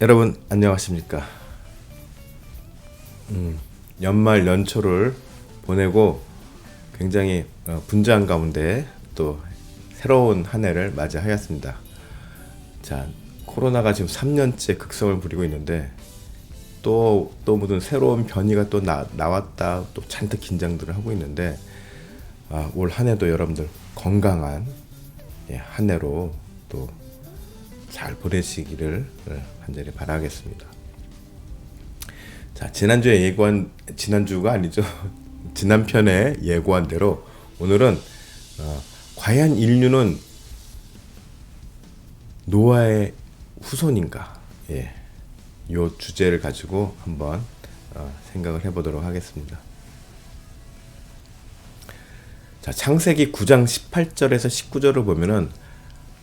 여러분 안녕하십니까? 음, 연말 연초를 보내고 굉장히 어, 분주한 가운데 또 새로운 한 해를 맞이하였습니다. 자, 코로나가 지금 3년째 극성을 부리고 있는데 또, 또 무슨 새로운 변이가 또 나, 나왔다 또 잔뜩 긴장들을 하고 있는데 아, 올 한 해도 여러분들 건강한 예, 한 해로 또 잘 보내시기를 간절히 바라겠습니다. 자 지난주에 예고한 지난주가 아니죠 지난 편에 예고한 대로 오늘은 어, 과연 인류는 노아의 후손인가 예, 요 주제를 가지고 한번 어, 생각을 해보도록 하겠습니다. 자 창세기 9장 18절에서 19절을 보면은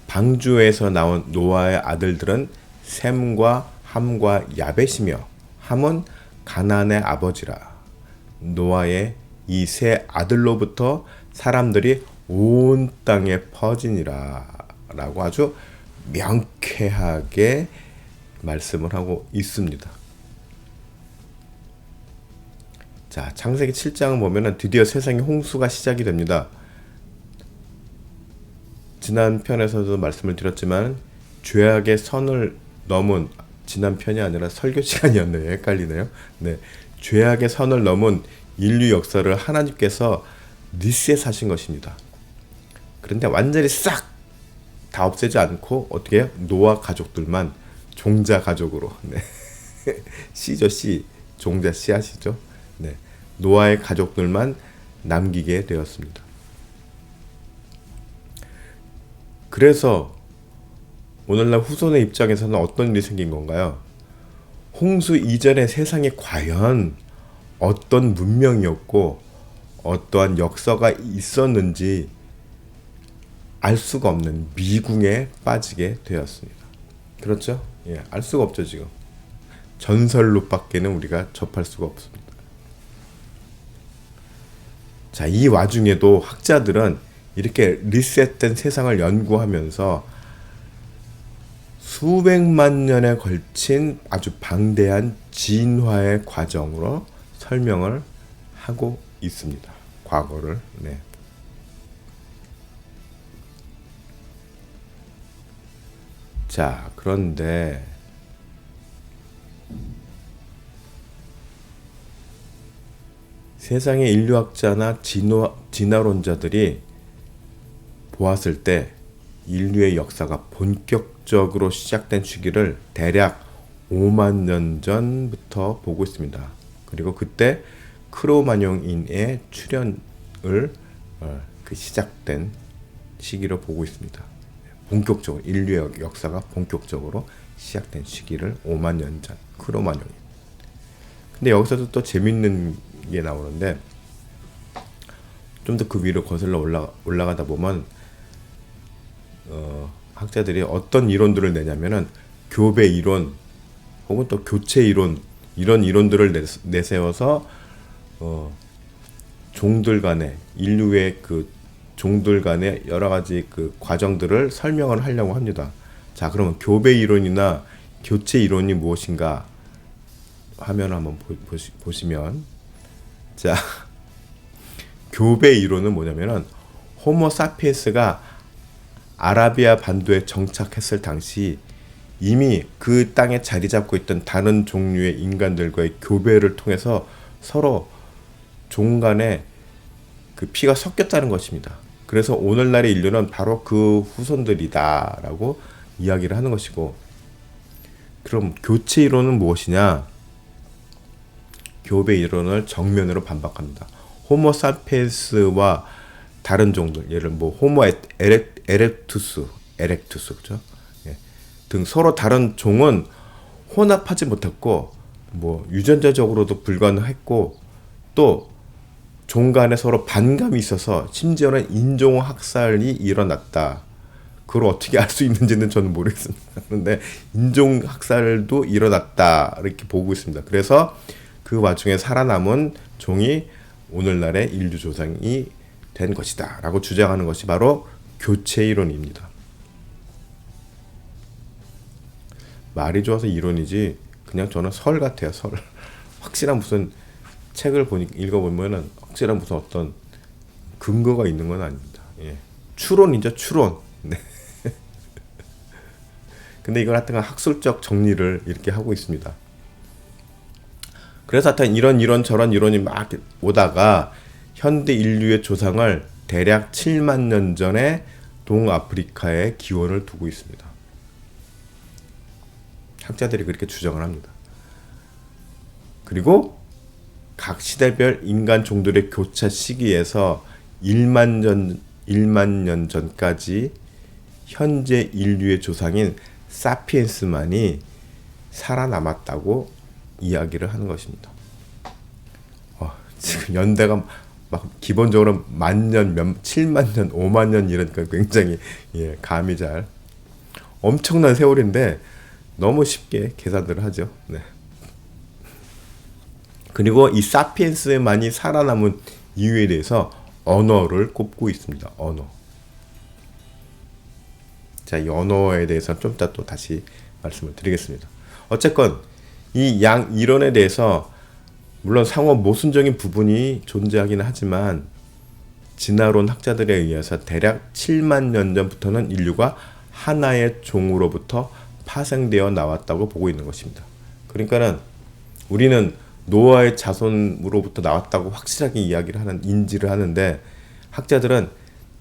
방주에서 나온 노아의 아들들은 셈과 함과 야벳이며 함은 가나안의 아버지라. 노아의 이 세 아들로부터 사람들이 온 땅에 퍼지니라. 라고 아주 명쾌하게 말씀을 하고 있습니다. 자, 창세기 7장을 보면은 드디어 세상에 홍수가 시작이 됩니다. 지난 편에서도 말씀을 드렸지만 죄악의 선을 넘은 지난 편이 아니라 설교 시간이었네요. 헷갈리네요. 네. 죄악의 선을 넘은 인류 역사를 하나님께서 리셋하신 것입니다. 그런데 완전히 싹 다 없애지 않고 어떻게 해요? 노아 가족들만 종자 가족으로 네. 씨죠 씨 종자 씨 아시죠? 네. 노아의 가족들만 남기게 되었습니다. 그래서 오늘날 후손의 입장에서는 어떤 일이 생긴 건가요? 홍수 이전의 세상이 과연 어떤 문명이었고 어떠한 역사가 있었는지 알 수가 없는 미궁에 빠지게 되었습니다. 그렇죠? 예, 알 수가 없죠, 지금. 전설로밖에는 우리가 접할 수가 없습니다. 자, 이 와중에도 학자들은 이렇게 리셋된 세상을 연구하면서 수백만 년에 걸친 아주 방대한 진화의 과정으로 설명을 하고 있습니다. 과거를. 네. 자, 그런데 세상의 인류학자나 진화, 진화론자들이 보았을 때 인류의 역사가 본격적으로 시작된 시기를 대략 5만 년 전부터 보고 있습니다. 그리고 그때 크로마뇽인의 출현을 어, 그 시작된 시기로 보고 있습니다. 본격적으로 인류의 역사가 본격적으로 시작된 시기를 5만 년 전 크로마뇽인. 근데 여기서도 또 재밌는 게 나오는데 좀 더 그 위로 거슬러 올라 올라가다 보면 어, 학자들이 어떤 이론들을 내냐면은 교배 이론 혹은 또 교체 이론 이런 이론들을 내세워서 어, 종들 간의 인류의 그 종들 간의 여러 가지 그 과정들을 설명을 하려고 합니다. 자, 그러면 교배 이론이나 교체 이론이 무엇인가 화면 한번 보, 보시, 보시면 자, 교배 이론은 뭐냐면은 호모 사피엔스가 아라비아 반도에 정착했을 당시 이미 그 땅에 자리 잡고 있던 다른 종류의 인간들과의 교배를 통해서 서로 종 간에 그 피가 섞였다는 것입니다. 그래서 오늘날의 인류는 바로 그 후손들이다라고 이야기를 하는 것이고 그럼 교체 이론은 무엇이냐? 교배 이론을 정면으로 반박합니다. 호모 사피엔스와 다른 종들 예를 뭐 호모 에렉, 에렉투스 에렉투스 그죠? 예. 등 서로 다른 종은 혼합하지 못했고 뭐 유전자적으로도 불가능했고 또 종 간에 서로 반감이 있어서 심지어는 인종 학살이 일어났다. 그걸 어떻게 알 수 있는지는 저는 모르겠습니다. 그런데 인종 학살도 일어났다 이렇게 보고 있습니다. 그래서 그 와중에 살아남은 종이 오늘날의 인류 조상이 된 것이다라고 주장하는 것이 바로 교체 이론입니다. 말이 좋아서 이론이지 그냥 저는 설 같아요 설 확실한 무슨 책을 보니 읽어보면은 확실한 무슨 어떤 근거가 있는 건 아닙니다. 예. 추론이죠 추론. 네. 근데 이걸 하여튼 학술적 정리를 이렇게 하고 있습니다. 그래서 하여튼 이런 이런 저런 이론이 막 오다가 현대 인류의 조상을 대략 7만 년 전에 동아프리카에 기원을 두고 있습니다. 학자들이 그렇게 추정을 합니다. 그리고 각 시대별 인간 종들의 교차 시기에서 1만 년 1만 년 전까지 현재 인류의 조상인 사피엔스만이 살아남았다고 이야기를 하는 것입니다. 어, 지금 연대가 막 기본적으로 만년, 몇, 7만 년, 5만 년 이러니까 굉장히 예, 감이 잘 엄청난 세월인데 너무 쉽게 계산들을 하죠. 네. 그리고 이 사피엔스만이 살아남은 이유에 대해서 언어를 꼽고 있습니다. 언어. 자, 이 언어에 대해서 좀 이따 또 다시 말씀을 드리겠습니다. 어쨌건 이 양 이론에 대해서 물론 상호 모순적인 부분이 존재하기는 하지만 진화론 학자들에 의해서 대략 7만 년 전부터는 인류가 하나의 종으로부터 파생되어 나왔다고 보고 있는 것입니다. 그러니까는 우리는 노아의 자손으로부터 나왔다고 확실하게 이야기를 하는 인지를 하는데 학자들은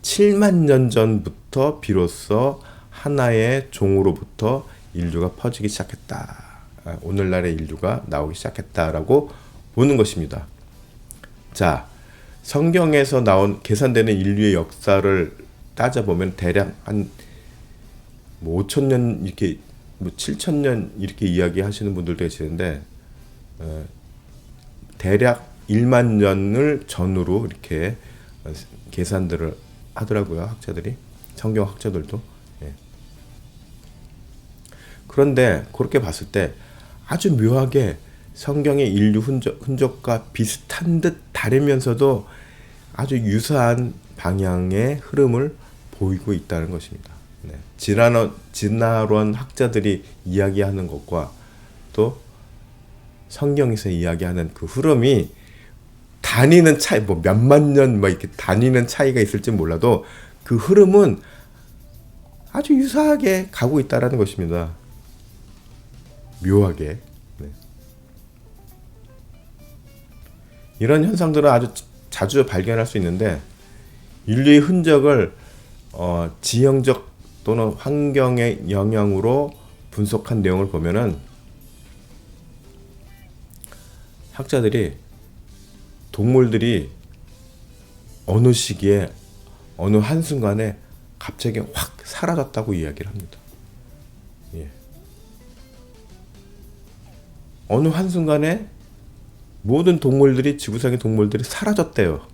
7만 년 전부터 비로소 하나의 종으로부터 인류가 퍼지기 시작했다. 아, 오늘날의 인류가 나오기 시작했다라고 보는 것입니다. 자, 성경에서 나온 계산되는 인류의 역사를 따져보면 대략 한 뭐 5천 년 이렇게 뭐 7천 년 이렇게 이야기하시는 분들도 계시는데 어, 대략 1만 년을 전후로 이렇게 계산들을 하더라고요 학자들이 성경 학자들도 예. 그런데 그렇게 봤을 때 아주 묘하게 성경의 인류 흔적, 흔적 과 비슷한 듯 다르면서도 아주 유사한 방향의 흐름을 보이고 있다는 것입니다. 네. 진화론, 진화론 학자들이 이야기하는 것과 또 성경에서 이야기하는 그 흐름이 다니는 차이, 뭐 몇만 년, 뭐 이렇게 다니는 차이가 있을지 몰라도 그 흐름은 아주 유사하게 가고 있다라는 것입니다. 묘하게. 이런 현상들은 아주 자주 발견할 수 있는데 인류의 흔적을 어, 지형적 또는 환경의 영향으로 분석한 내용을 보면은 학자들이 동물들이 어느 시기에 어느 한순간에 갑자기 확 사라졌다고 이야기를 합니다. 예. 어느 한순간에 모든 동물들이 지구상의 동물들이 사라졌대요.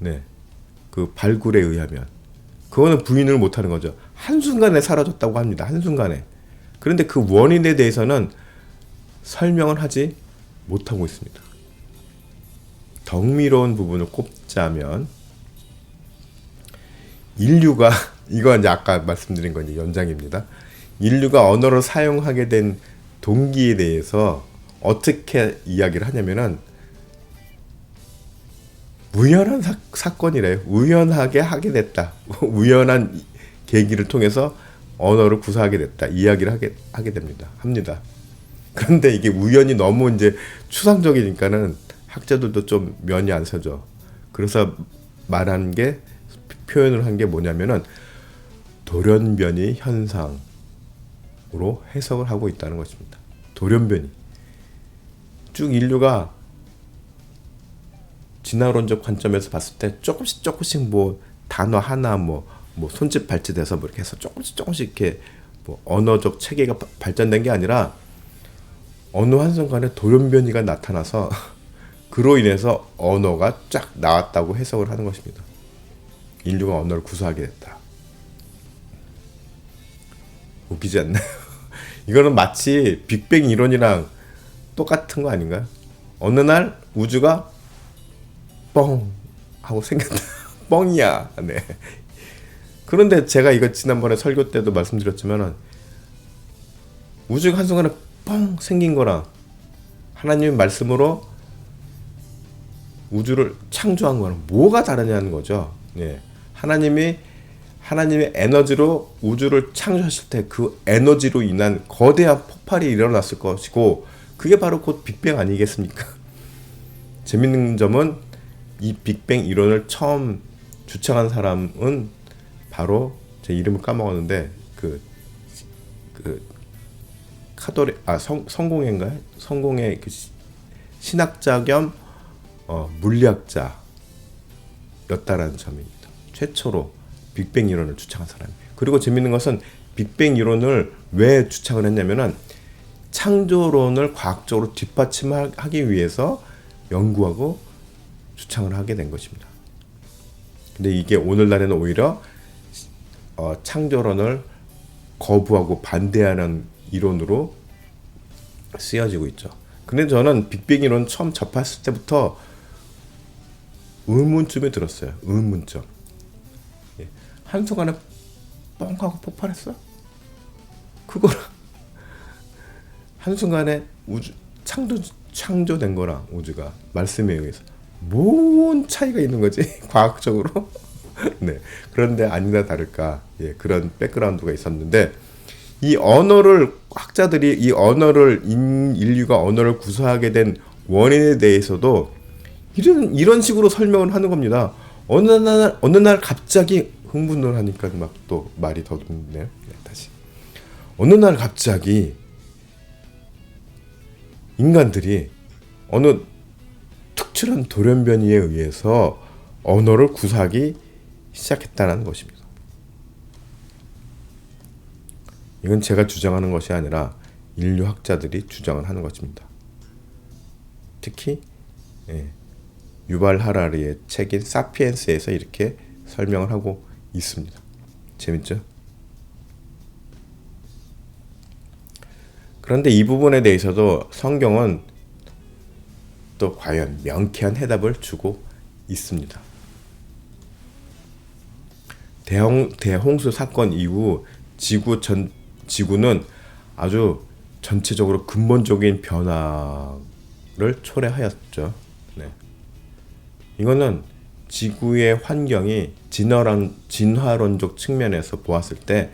네. 그 발굴에 의하면 그거는 부인을 못 하는 거죠. 한순간에 사라졌다고 합니다. 한순간에. 그런데 그 원인에 대해서는 설명을 하지 못하고 있습니다. 덕미로운 부분을 꼽자면 인류가 이건 이제 아까 말씀드린 건 연장입니다. 인류가 언어를 사용하게 된 동기에 대해서 어떻게 이야기를 하냐면은 우연한 사, 사건이래요. 우연하게 하게 됐다. 우연한 계기를 통해서 언어를 구사하게 됐다. 이야기를 하게 하게 됩니다. 합니다. 그런데 이게 우연히 너무 이제 추상적이니까는 학자들도 좀 면이 안 서죠. 그래서 말한 게 표현을 한 게 뭐냐면은 돌연변이 현상으로 해석을 하고 있다는 것입니다. 돌연변이. 쭉 인류가 진화론적 관점에서 봤을 때 조금씩 조금씩 뭐 단어 하나 뭐, 뭐 손짓 발짓해서 뭐 이렇게 해서 조금씩 조금씩 이렇게 뭐 언어적 체계가 발전된 게 아니라 어느 한순간에 돌연변이가 나타나서 그로 인해서 언어가 쫙 나왔다고 해석을 하는 것입니다. 인류가 언어를 구사하게 됐다. 웃기지 않나요? 이거는 마치 빅뱅 이론이랑 똑같은 거 아닌가요? 어느 날 우주가 뻥 하고 생겼다. 뻥이야. 네. 그런데 제가 이거 지난번에 설교 때도 말씀드렸지만은 우주가 한순간에 뻥 생긴 거랑 하나님의 말씀으로 우주를 창조한 거는 뭐가 다르냐는 거죠. 예. 하나님이 하나님의 에너지로 우주를 창조하실 때 그 에너지로 인한 거대한 폭발이 일어났을 것이고 그게 바로 곧 빅뱅 아니겠습니까? 재밌는 점은 이 빅뱅 이론을 처음 주창한 사람은 바로 제 이름을 까먹었는데 그, 그 카도레 아 성, 성공회인가요? 성공의 그 시- 신학자 겸 어, 물리학자였다라는 점입니다. 최초로 빅뱅 이론을 주창한 사람이. 그리고 재밌는 것은 빅뱅 이론을 왜 주창을 했냐면은 창조론을 과학적으로 뒷받침하기 위해서 연구하고 주창을 하게 된 것입니다. 근데 이게 오늘날에는 오히려 어, 창조론을 거부하고 반대하는 이론으로 쓰여지고 있죠. 근데 저는 빅뱅 이론 처음 접했을 때부터 의문점이 들었어요. 의문점. 예. 한순간에 뻥 하고 폭발했어? 그거랑 한순간에 우주 창조 창조된 거랑 우주가 말씀에 의해서. 뭔 차이가 있는 거지? 과학적으로? 네. 그런데 아니다 다를까? 예 그런 백그라운드가 있었는데 이 언어를 학자들이 이 언어를 인, 인류가 언어를 구사하게 된 원인에 대해서도 이런 이런 식으로 설명을 하는 겁니다. 어느 날 어느 날 갑자기 흥분을 하니까 막 또 말이 더듬네요. 네, 다시. 어느 날 갑자기 인간들이 어느 특출한 돌연변이에 의해서 언어를 구사하기 시작했다는 것입니다. 이건 제가 주장하는 것이 아니라 인류 학자들이 주장을 하는 것입니다. 특히 예, 유발 하라리의 책인 사피엔스에서 이렇게 설명을 하고 있습니다. 재밌죠? 그런데 이 부분에 대해서도 성경은 또 과연 명쾌한 해답을 주고 있습니다. 대홍, 대홍수 사건 이후 지구 전 지구는 아주 전체적으로 근본적인 변화를 초래하였죠. 네. 이거는 지구의 환경이 진화론, 진화론적 측면에서 보았을 때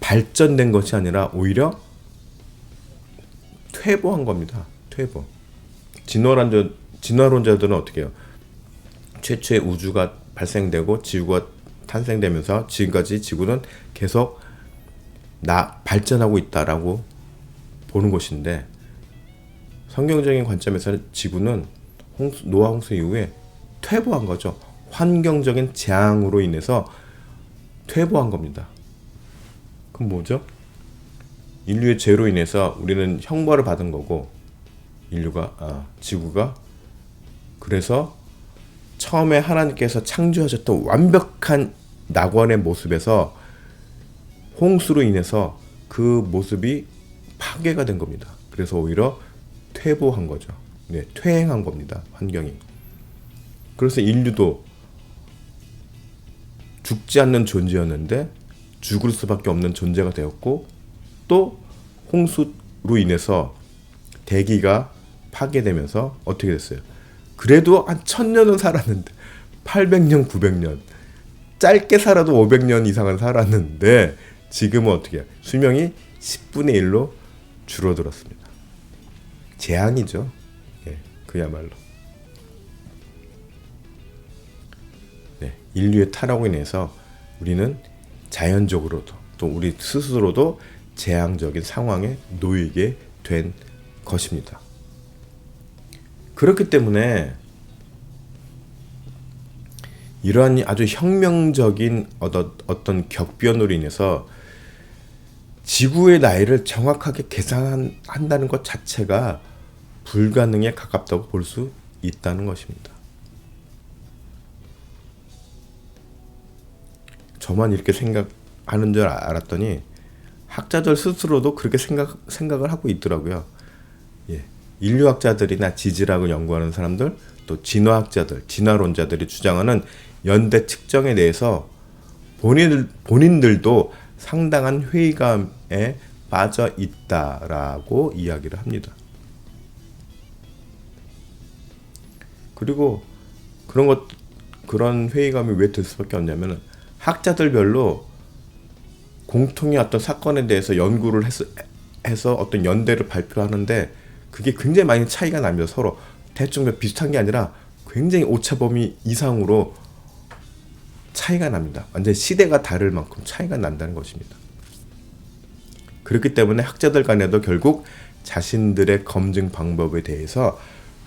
발전된 것이 아니라 오히려 퇴보한 겁니다. 퇴보. 진화론자, 진화론자들은 어떻게 해요? 최초의 우주가 발생되고 지구가 탄생되면서 지금까지 지구는 계속 나 발전하고 있다라고 보는 것인데 성경적인 관점에서는 지구는 홍수, 노아 홍수 이후에 퇴보한 거죠. 환경적인 재앙으로 인해서 퇴보한 겁니다. 그럼 뭐죠? 인류의 죄로 인해서 우리는 형벌을 받은 거고 인류가 아, 지구가 그래서 처음에 하나님께서 창조하셨던 완벽한 낙원의 모습에서 홍수로 인해서 그 모습이 파괴가 된 겁니다. 그래서 오히려 퇴보한 거죠. 네, 퇴행한 겁니다. 환경이. 그래서 인류도 죽지 않는 존재였는데 죽을 수밖에 없는 존재가 되었고 또 홍수로 인해서 대기가 파괴되면서 어떻게 됐어요? 그래도 한 천년은 살았는데 800년, 900년 짧게 살아도 500년 이상은 살았는데 지금은 어떻게 해요? 수명이 10분의 1로 줄어들었습니다. 재앙이죠. 예, 그야말로. 네, 인류의 타락으로 인해서 우리는 자연적으로도 또 우리 스스로도 재앙적인 상황에 놓이게 된 것입니다. 그렇기 때문에 이러한 아주 혁명적인 어떤, 격변으로 인해서 지구의 나이를 정확하게 계산한다는 것 자체가 불가능에 가깝다고 볼 수 있다는 것입니다. 저만 이렇게 생각하는 줄 알았더니 학자들 스스로도 그렇게 생각, 생각을 하고 있더라고요. 예. 인류학자들이나 지질학을 연구하는 사람들, 또 진화학자들, 진화론자들이 주장하는 연대 측정에 대해서 본인, 본인들도 상당한 회의감에 빠져 있다라고 이야기를 합니다. 그리고 그런 것 그런 회의감이 왜 들 수밖에 없냐면은 학자들별로 공통의 어떤 사건에 대해서 연구를 해서, 해서 어떤 연대를 발표하는데 그게 굉장히 많이 차이가 납니다. 서로 대충 비슷한 게 아니라 굉장히 오차 범위 이상으로 차이가 납니다. 완전 시대가 다를 만큼 차이가 난다는 것입니다. 그렇기 때문에 학자들 간에도 결국 자신들의 검증 방법에 대해서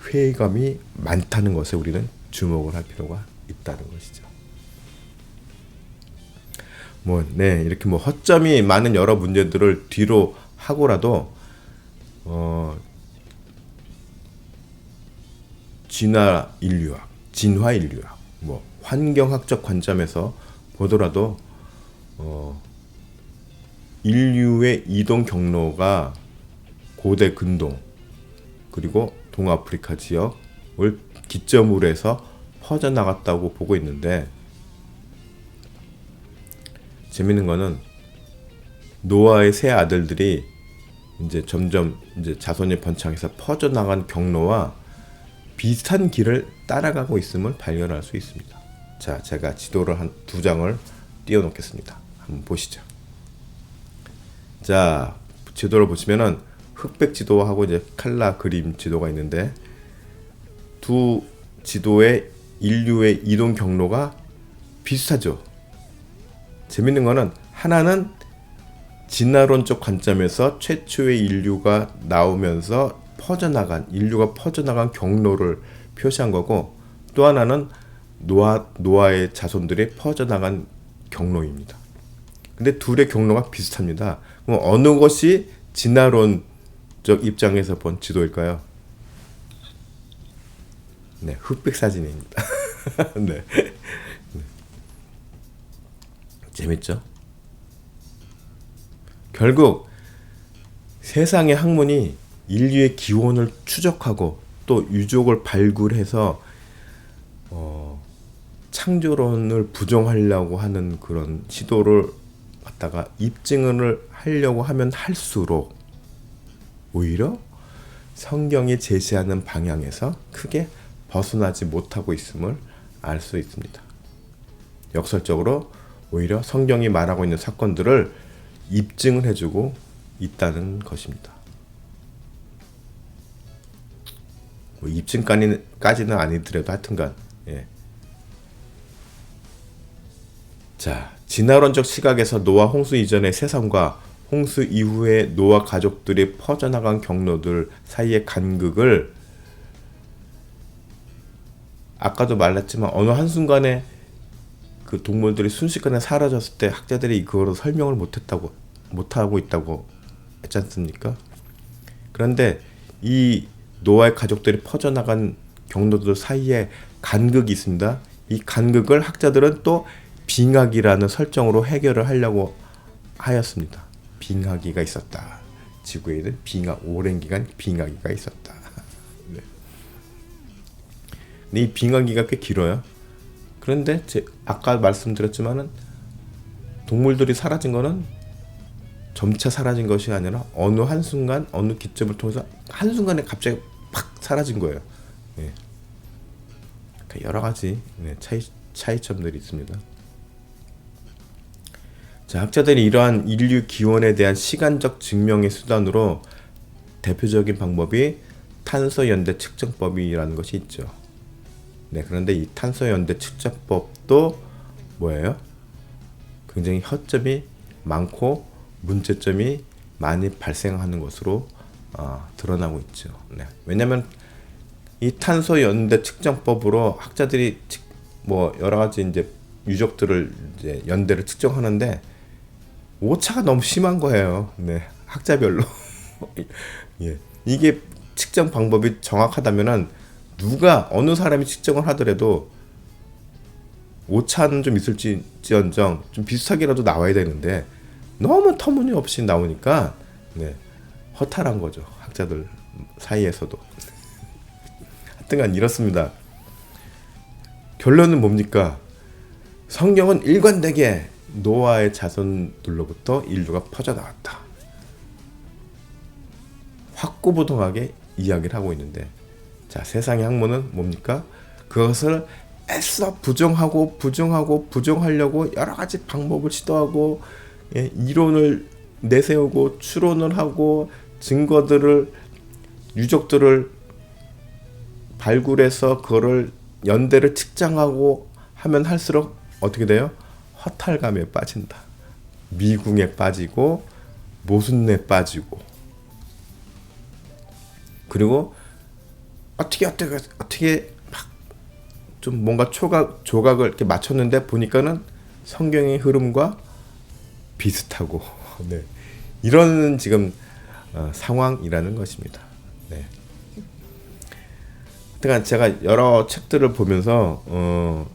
회의감이 많다는 것에 우리는 주목을 할 필요가 있다는 것이죠. 뭐, 네, 이렇게 뭐 허점이 많은 여러 문제들을 뒤로 하고라도, 어, 진화 인류학, 진화 인류학, 뭐, 환경학적 관점에서 보더라도, 어, 인류의 이동 경로가 고대 근동, 그리고 동아프리카 지역을 기점으로 해서 퍼져나갔다고 보고 있는데, 재밌는 거는 노아의 세 아들들이 이제 점점 이제 자손이 번창해서 퍼져나간 경로와 비슷한 길을 따라가고 있음을 발견할 수 있습니다. 자, 제가 지도를 한 두 장을 띄워 놓겠습니다. 한번 보시죠. 자, 지도를 보시면은 흑백 지도하고 이제 칼라 그림 지도가 있는데 두 지도의 인류의 이동 경로가 비슷하죠. 재밌는 거는 하나는 진화론적 관점에서 최초의 인류가 나오면서 퍼져나간 인류가 퍼져나간 경로를 표시한 거고 또 하나는 노아 노아의 자손들이 퍼져나간 경로입니다. 근데 둘의 경로가 비슷합니다. 그럼 어느 것이 진화론적 입장에서 본 지도일까요? 네, 흑백 사진입니다. 네. 재밌죠? 결국 세상의 학문이 인류의 기원을 추적하고 또 유족을 발굴해서 어, 창조론을 부정하려고 하는 그런 시도를 갖다가 입증을 하려고 하면 할수록 오히려 성경이 제시하는 방향에서 크게 벗어나지 못하고 있음을 알 수 있습니다. 역설적으로 오히려 성경이 말하고 있는 사건들을 입증을 해주고 있다는 것입니다. 뭐 입증까지는 아니더라도 하여튼간 예. 자 진화론적 시각에서 노아 홍수 이전의 세상과 홍수 이후에 노아 가족들이 퍼져나간 경로들 사이의 간극을 아까도 말했지만 어느 한순간에 그 동물들이 순식간에 사라졌을 때 학자들이 그거로 설명을 못했다고 못하고 있다고 했지 않습니까? 그런데 이 노아의 가족들이 퍼져나간 경로들 사이에 간극이 있습니다. 이 간극을 학자들은 또 빙하기라는 설정으로 해결을 하려고 하였습니다. 빙하기가 있었다. 지구에는 빙하 오랜 기간 빙하기가 있었다. 네. 근데 이 빙하기가 꽤 길어요. 그런데 제 아까 말씀드렸지만은 동물들이 사라진 거는 점차 사라진 것이 아니라 어느 한 순간 어느 기점을 통해서 한 순간에 갑자기 팍 사라진 거예요. 예. 그러니까 여러 가지 네, 차이 차이점들이 있습니다. 자, 학자들이 이러한 인류 기원에 대한 시간적 증명의 수단으로 대표적인 방법이 탄소 연대 측정법이라는 것이 있죠. 네, 그런데 이 탄소 연대 측정법도 뭐예요? 굉장히 허점이 많고 문제점이 많이 발생하는 것으로 어, 드러나고 있죠. 네. 왜냐하면 이 탄소 연대 측정법으로 학자들이 뭐 여러 가지 이제 유적들을 이제 연대를 측정하는데 오차가 너무 심한 거예요. 네, 학자별로. 예, 이게 측정 방법이 정확하다면은 누가 어느 사람이 측정을 하더라도 오차는 좀 있을지언정 좀 비슷하게라도 나와야 되는데 너무 터무니없이 나오니까 네, 허탈한 거죠 학자들 사이에서도. 하여튼간 이렇습니다. 결론은 뭡니까? 성경은 일관되게 노아의 자손들로부터 인류가 퍼져나왔다. 확고부동하게 이야기를 하고 있는데 자 세상의 학문은 뭡니까? 그것을 애써 부정하고 부정하고 부정하려고 여러 가지 방법을 시도하고 예, 이론을 내세우고 추론을 하고 증거들을 유적들을 발굴해서 그거를 연대를 측정하고 하면 할수록 어떻게 돼요? 허탈감에 빠진다. 미궁에 빠지고 모순에 빠지고 그리고 어떻게 어떻게 어떻게 막 좀 뭔가 초각 조각을 이렇게 맞췄는데 보니까는 성경의 흐름과 비슷하고 네. 이런 지금 어, 상황이라는 것입니다. 네. 하여간 제가 여러 책들을 보면서 어,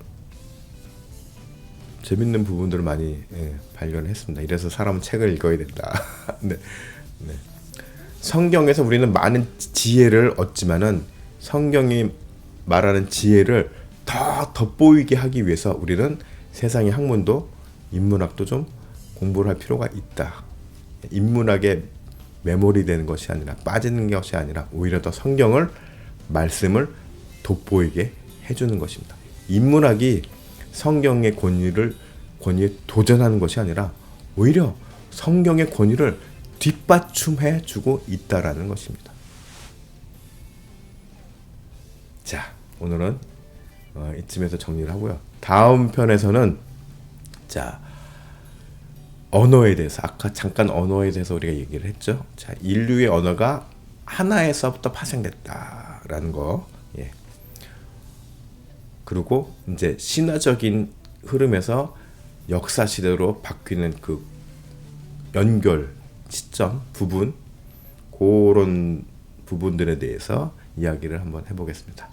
재밌는 부분들을 많이 예, 발견했습니다. 이래서 사람은 책을 읽어야 된다. 네. 네. 성경에서 우리는 많은 지혜를 얻지만은 성경이 말하는 지혜를 더 돋보이게 하기 위해서 우리는 세상의 학문도 인문학도 좀 공부를 할 필요가 있다. 인문학에 메모리 되는 것이 아니라 빠지는 것이 아니라 오히려 더 성경을 말씀을 돋보이게 해주는 것입니다. 인문학이 성경의 권위를 권위에 도전하는 것이 아니라 오히려 성경의 권위를 뒷받침해 주고 있다라는 것입니다. 자, 오늘은 어, 이쯤에서 정리를 하고요. 다음 편에서는 자 언어에 대해서 아까 잠깐 언어에 대해서 우리가 얘기를 했죠. 자 인류의 언어가 하나에서부터 파생됐다라는 거. 예. 그리고 이제 신화적인 흐름에서 역사 시대로 바뀌는 그 연결 시점 부분 그런 부분들에 대해서 이야기를 한번 해보겠습니다.